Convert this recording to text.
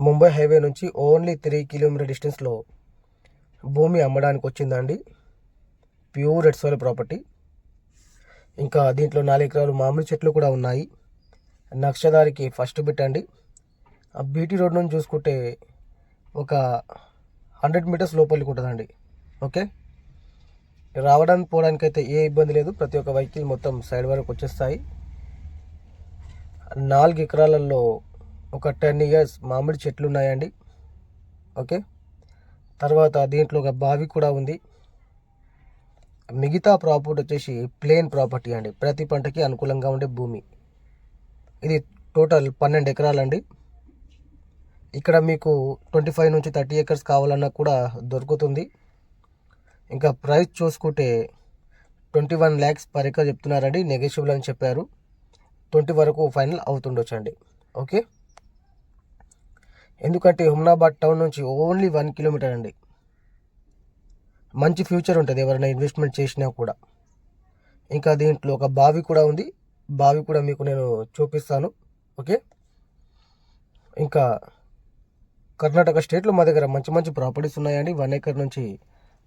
Mumbai highway నుంచి only three kilometre డిస్టెన్స్లో భూమి అమ్మడానికి వచ్చిందండి ప్యూర్ రెడ్ సోయిల్ ప్రాపర్టీ. ఇంకా దీంట్లో నాలుగు ఎకరాలు మామిడి చెట్లు కూడా ఉన్నాయి. నక్షదారికి ఫస్ట్ బిట్ అండి. ఆ బీటీ రోడ్ నుంచి చూసుకుంటే ఒక హండ్రెడ్ మీటర్స్ లోపలికి ఉంటుందండి. ఓకే? రావడానికి పోవడానికి అయితే ఏ ఇబ్బంది లేదు. ప్రతి ఒక్క వెహికల్ మొత్తం సైడ్ వరకు వచ్చేస్తాయి. నాలుగు ఎకరాలలో ఒక టెన్ ఇయర్స్ మామిడి చెట్లు ఉన్నాయండి. ఓకే? తర్వాత దీంట్లో ఒక బావి కూడా ఉంది. మిగతా ప్రాపర్టీ వచ్చేసి ప్లేన్ ప్రాపర్టీ అండి. ప్రతి పంటకి అనుకూలంగా ఉండే భూమి. ఇది టోటల్ పన్నెండు ఎకరాలండి. ఇక్కడ మీకు ట్వంటీ ఫైవ్ నుంచి థర్టీ ఎకర్స్ కావాలన్నా కూడా దొరుకుతుంది. ఇంకా ప్రైస్ చూసుకుంటే twenty one lakhs per acre చెప్తున్నారండి. నెగోషియబుల్ అని చెప్పారు. ట్వంటీ వరకు ఫైనల్ అవుతుండొచ్చు అండి ఓకే? ఎందుకంటే హుమ్నాబాద్ టౌన్ నుంచి ఓన్లీ వన్ కిలోమీటర్ అండి. మంచి ఫ్యూచర్ ఉంటుంది ఎవరైనా ఇన్వెస్ట్మెంట్ చేసినా కూడా. ఇంకా దీంట్లో ఒక బావి కూడా ఉంది. బావి కూడా మీకు నేను చూపిస్తాను. ఓకే? ఇంకా కర్ణాటక స్టేట్లో మా దగ్గర మంచి మంచి ప్రాపర్టీస్ ఉన్నాయండి. వన్ ఏకర్ నుంచి